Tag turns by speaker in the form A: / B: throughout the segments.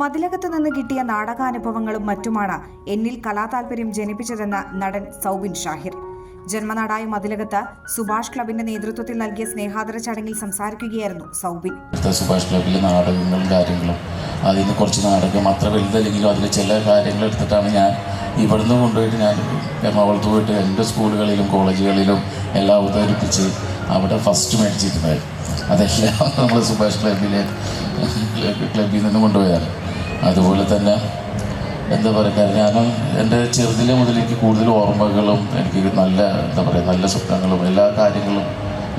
A: മതിലകത്ത് നിന്ന് കിട്ടിയ നാടകാനുഭവങ്ങളും മറ്റുമാണ് എന്നിൽ കലാതാൽപര്യം ജനിപ്പിച്ചതെന്ന് നടൻ സൗബിൻ ഷാഹിർ. ജന്മനാടായ മതിലകത്ത് സുഭാഷ് ക്ലബിന്റെ നേതൃത്വത്തിൽ നൽകിയ സ്നേഹാദര ചടങ്ങിൽ സംസാരിക്കുകയായിരുന്നു സൗബിൻ.
B: സുഭാഷ് ക്ലബിലെ നാടകങ്ങളും കാര്യങ്ങളും. അതിൽ നിന്ന് കുറച്ച് നാടകം അത്ര വലുതല്ലെങ്കിലും അതിൽ ചില കാര്യങ്ങൾ എടുത്തിട്ടാണ് ഞാൻ ഇവിടുന്ന് കൊണ്ടുപോയിട്ട് ഞാൻ എറണാകുളത്ത് പോയിട്ട് എന്റെ സ്കൂളുകളിലും കോളേജുകളിലും എല്ലാം അവതരിപ്പിച്ച് അവിടെ ഫസ്റ്റ് മേടിച്ചിരുന്നത്. അതെല്ലാം നമ്മൾ സുഭാഷ് ക്ലബിലെ ക്ലബിൽ നിന്ന് കൊണ്ടുപോയാണ് അതുപോലെ തന്നെ എന്താ പറയുക ഞാൻ എന്റെ ചെറുതിലെ മുതൽ എനിക്ക് കൂടുതൽ ഓർമ്മകളും എനിക്ക് നല്ല എന്താ പറയുക നല്ല സ്വപ്നങ്ങളും എല്ലാ കാര്യങ്ങളും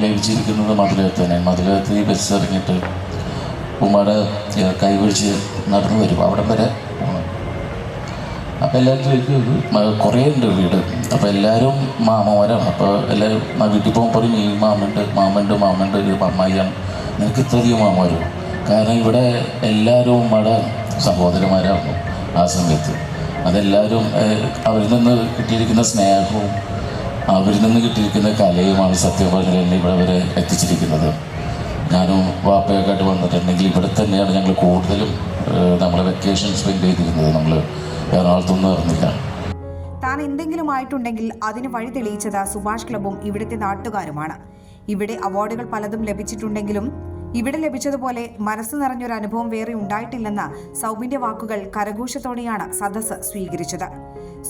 B: ലഭിച്ചിരിക്കുന്നത് മധുരത്ത് തന്നെ മധുരത്ത് ഈ ബസ് ഇറങ്ങിയിട്ട് ഉമ്മയുടെ കൈപിടിച്ച് നടന്നു വരും. അവിടെ വരെ പോകണം അപ്പോൾ എല്ലാവരും കുറേ ഉണ്ട് വീട്. അപ്പോൾ എല്ലാവരും മാമമാരാണ് അപ്പോൾ എല്ലാവരും വീട്ടിൽ പോകുമ്പോൾ പറയും ഈ മാമുണ്ട് മാമുണ്ട് മാമുണ്ട് ഇത് അമ്മായിയാണ് നിനക്ക് ഇത്രയധികം മാമാരോ കാരണം ഇവിടെ എല്ലാവരും ഉമ്മയുടെ സഹോദരന്മാരാണ് ആ സമയത്ത്. അതെല്ലാവരും അവരിൽ നിന്ന് കിട്ടിയിരിക്കുന്ന സ്നേഹവും അവരിൽ നിന്ന് കിട്ടിയിരിക്കുന്ന കലയുമാണ് സത്യം പറഞ്ഞാൽ ഇവിടെ വരെ എത്തിച്ചിരിക്കുന്നത്. ഞാനും വാപ്പയൊക്കെ ആയിട്ട് വന്നിട്ടുണ്ടെങ്കിൽ ഇവിടെ തന്നെയാണ് ഞങ്ങൾ കൂടുതലും നമ്മളെ വെക്കേഷൻ സ്പെൻഡ് ചെയ്തിരുന്നത്. നമ്മൾ എറണാകുളത്തൊന്നും ഇറങ്ങില്ല.
A: താൻ എന്തെങ്കിലും ആയിട്ടുണ്ടെങ്കിൽ അതിന് വഴി തെളിയിച്ചത് സുഭാഷ് ക്ലബും ഇവിടുത്തെ നാട്ടുകാരുമാണ്. ഇവിടെ അവാർഡുകൾ പലതും ലഭിച്ചിട്ടുണ്ടെങ്കിലും ഇവിടെ ലഭിച്ചതുപോലെ മനസ്സ് നിറഞ്ഞൊരു അനുഭവം വേറെ ഉണ്ടായിട്ടില്ലെന്ന സൗബിന്റെ വാക്കുകൾ കരഘോഷത്തോടെയാണ് സദസ്സ് സ്വീകരിച്ചത്.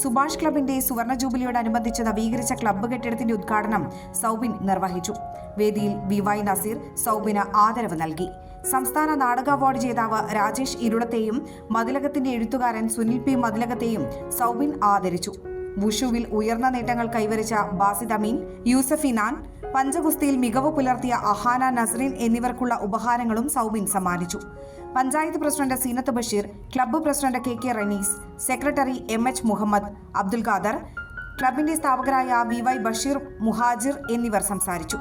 A: സുഭാഷ് ക്ലബിന്റെ സുവർണ ജൂബിലിയോടനുബന്ധിച്ച് നവീകരിച്ച ക്ലബ്ബ് കെട്ടിടത്തിന്റെ ഉദ്ഘാടനം സൗബിൻ നിർവഹിച്ചു. വേദിയിൽ വി വൈ നസീർ സൗബിന് ആദരവ് നൽകി. സംസ്ഥാന നാടക അവാർഡ് ജേതാവ് രാജേഷ് ഇരുളത്തെയും മതിലകത്തിന്റെ എഴുത്തുകാരൻ സുനിൽ പി മതിലകത്തെയും സൗബിൻ ആദരിച്ചു. വുഷുവിൽ ഉയർന്ന നേട്ടങ്ങൾ കൈവരിച്ച ബാസിദ് അമീൻ യൂസഫ് ഇനാൻ പഞ്ചഗുസ്തിയിൽ മികവ് പുലർത്തിയ അഹാന നസ്രീൻ എന്നിവർക്കുള്ള ഉപഹാരങ്ങളും സൗബിൻ സമ്മാനിച്ചു. Panchayat president Seenath Basheer club president K K Ranees secretary M H Muhammad Abdul Khader ക്ലബിന്റെ സ്ഥാപകരായ വി വൈ ബഷീർ മുഹാജിർ എന്നിവർ സംസാരിച്ചു.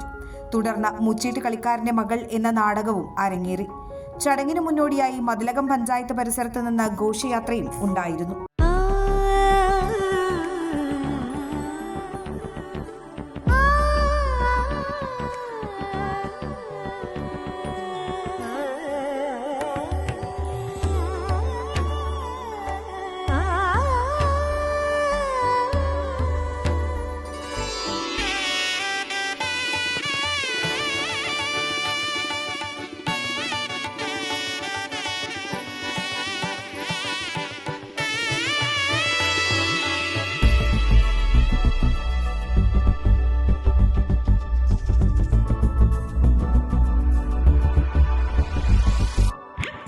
A: തുടർന്ന് മുച്ചീട്ട് കളിക്കാരന്റെ മകൾ എന്ന നാടകവും അരങ്ങേറി. ചടങ്ങിന് മുന്നോടിയായി മതിലകം പഞ്ചായത്ത് പരിസരത്ത് നിന്ന് ഘോഷയാത്രയും ഉണ്ടായിരുന്നു.